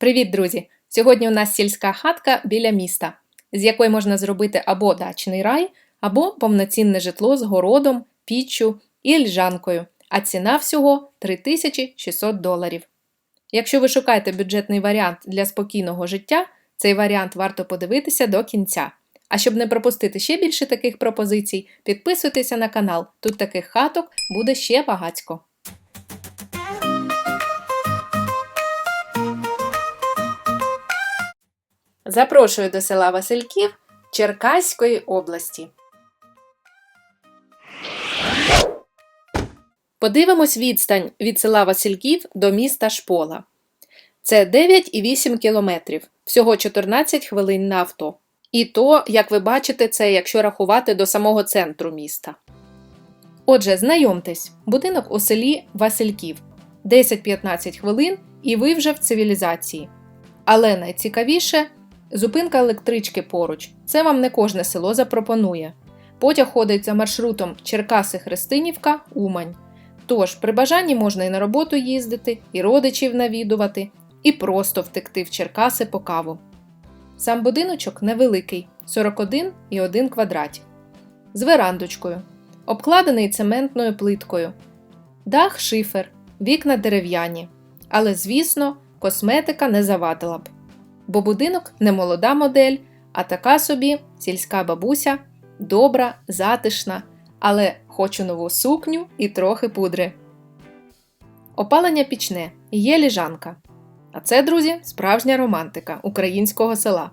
Привіт, друзі! Сьогодні у нас сільська хатка біля міста, з якої можна зробити або дачний рай, або повноцінне житло з городом, піччю і льжанкою, а ціна всього 3600 доларів. Якщо ви шукаєте бюджетний варіант для спокійного життя, цей варіант варто подивитися до кінця. А щоб не пропустити ще більше таких пропозицій, підписуйтеся на канал. Тут таких хаток буде ще багацько. Запрошую до села Васильків Черкаської області. Подивимось відстань від села Васильків до міста Шпола. Це 9,8 кілометрів, всього 14 хвилин на авто. І то, як ви бачите, це якщо рахувати до самого центру міста. Отже, знайомтесь, будинок у селі Васильків 10-15 хвилин, і ви вже в цивілізації. Але найцікавіше зупинка електрички поруч. Це вам не кожне село запропонує. Потяг ходить за маршрутом Черкаси Христинівка Умань. Тож, при бажанні можна і на роботу їздити, і родичів навідувати, і просто втекти в Черкаси по каву. Сам будиночок невеликий 41,1 квадратів. З верандочкою, обкладений цементною плиткою, дах шифер, вікна дерев'яні. Але, звісно, косметика не завадила б. Бо будинок не молода модель, а така собі сільська бабуся, добра, затишна, але хочу нову сукню і трохи пудри. Опалення пічне, є ліжанка. А це, друзі, справжня романтика українського села.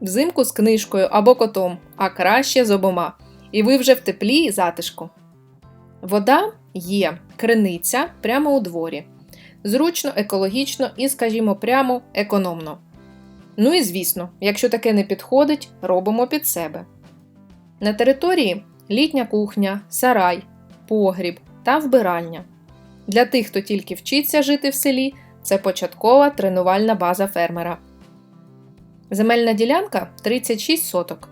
Взимку з книжкою або котом, а краще з обома. І ви вже в теплі і затишку. Вода є, криниця прямо у дворі. Зручно, екологічно і, скажімо, прямо економно. Ну і звісно, якщо таке не підходить, робимо під себе. На території літня кухня, сарай, погріб та вбиральня. Для тих, хто тільки вчиться жити в селі, це початкова тренувальна база фермера. Земельна ділянка 36 соток.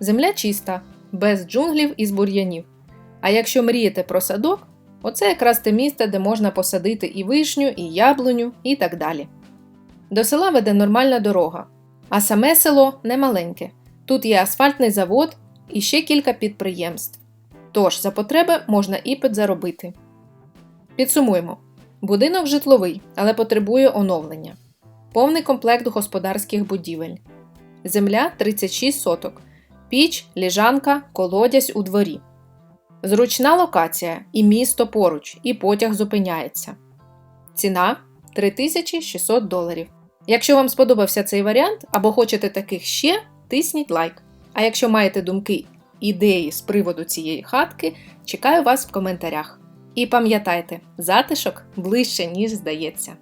Земля чиста, без джунглів і бур'янів. А якщо мрієте про садок, оце якраз те місце, де можна посадити і вишню, і яблуню, і так далі. До села веде нормальна дорога, а саме село немаленьке. Тут є асфальтний завод і ще кілька підприємств. Тож за потреби можна і підзаробити. Підсумуємо: будинок житловий, але потребує оновлення, повний комплект господарських будівель, земля 36 соток, піч, ліжанка, колодязь у дворі. Зручна локація і місто поруч, і потяг зупиняється. Ціна 3600 доларів. Якщо вам сподобався цей варіант або хочете таких ще, тисніть лайк. А якщо маєте думки, ідеї з приводу цієї хатки, чекаю вас в коментарях. І пам'ятайте, затишок ближче, ніж здається.